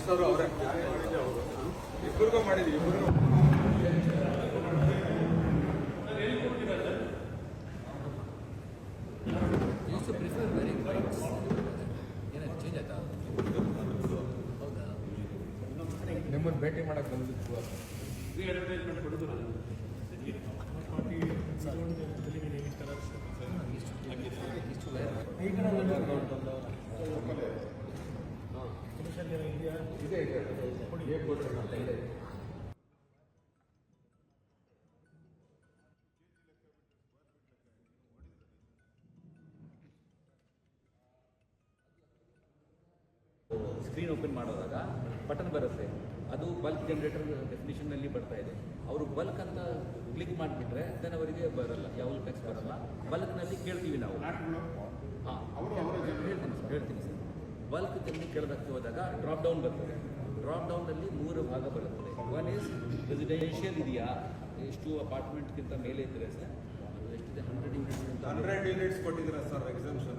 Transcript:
Sir ಅವರೇ. ಇಬ್ಬರಿಗೂ ಮಾಡಿದ್ವಿ ಇಬ್ಬರಿಗೂ ನಿಮ್ಮನ್ನು ಭೇಟಿ ಮಾಡಕ್ಕೆ ಬಂದಿದ್ದು ಇಷ್ಟು ಇಷ್ಟು ವೇರ್ ಇದೆ ಸ್ಕ್ರೀನ್ ಓಪನ್ ಮಾಡೋದಾಗ ಬಟನ್ ಬರುತ್ತೆ. ಅದು ಬಲ್ಕ್ ಜನರೇಟರ್ ಡೆಫಿನಿಷನ್ನಲ್ಲಿ ಬರ್ತಾ ಇದೆ. ಅವರು ಬಲ್ಕ್ ಅಂತ ಕ್ಲಿಕ್ ಮಾಡಿಬಿಟ್ರೆ ದೆನ್ ಅವರಿಗೆ ಬರಲ್ಲ. ಯಾವ ಟೆಕ್ಸ್ ಬರಲ್ಲ. ಬಲ್ಕ್ನಲ್ಲಿ ಕೇಳ್ತೀವಿ ನಾವು. ಹಾಂ. ಹೇಳ್ತೀನಿ ಸರ್ ಹೇಳ್ತೀನಿ ಸರ್. ಬಲ್ಕ್ ಜಲ್ಲಿ ಕೆಳದಕ್ಕೆ ಹೋದಾಗ ಡ್ರಾಪ್ ಡೌನ್ ಬರ್ತದೆ. ಡ್ರಾಪ್ ಡೌನಲ್ಲಿ ಮೂರು ಭಾಗ ಬರುತ್ತದೆ. ಒನ್ ಈಸ್ ರೆಸಿಡೆನ್ಷಿಯಲ್ ಇದೆಯಾ? ಎಷ್ಟು ಅಪಾರ್ಟ್ಮೆಂಟ್ಗಿಂತ ಮೇಲೆ ಇದ್ದರೆ ಸರ್? ಎಷ್ಟಿದೆ? ಹಂಡ್ರೆಡ್ ಯೂನಿಟ್ಸ್ ಹಂಡ್ರೆಡ್ ಯೂನಿಟ್ಸ್ ಕೊಟ್ಟಿದ್ದೀರಾ ಸರ್ ಎಕ್ಸಾಮ್ಷನ್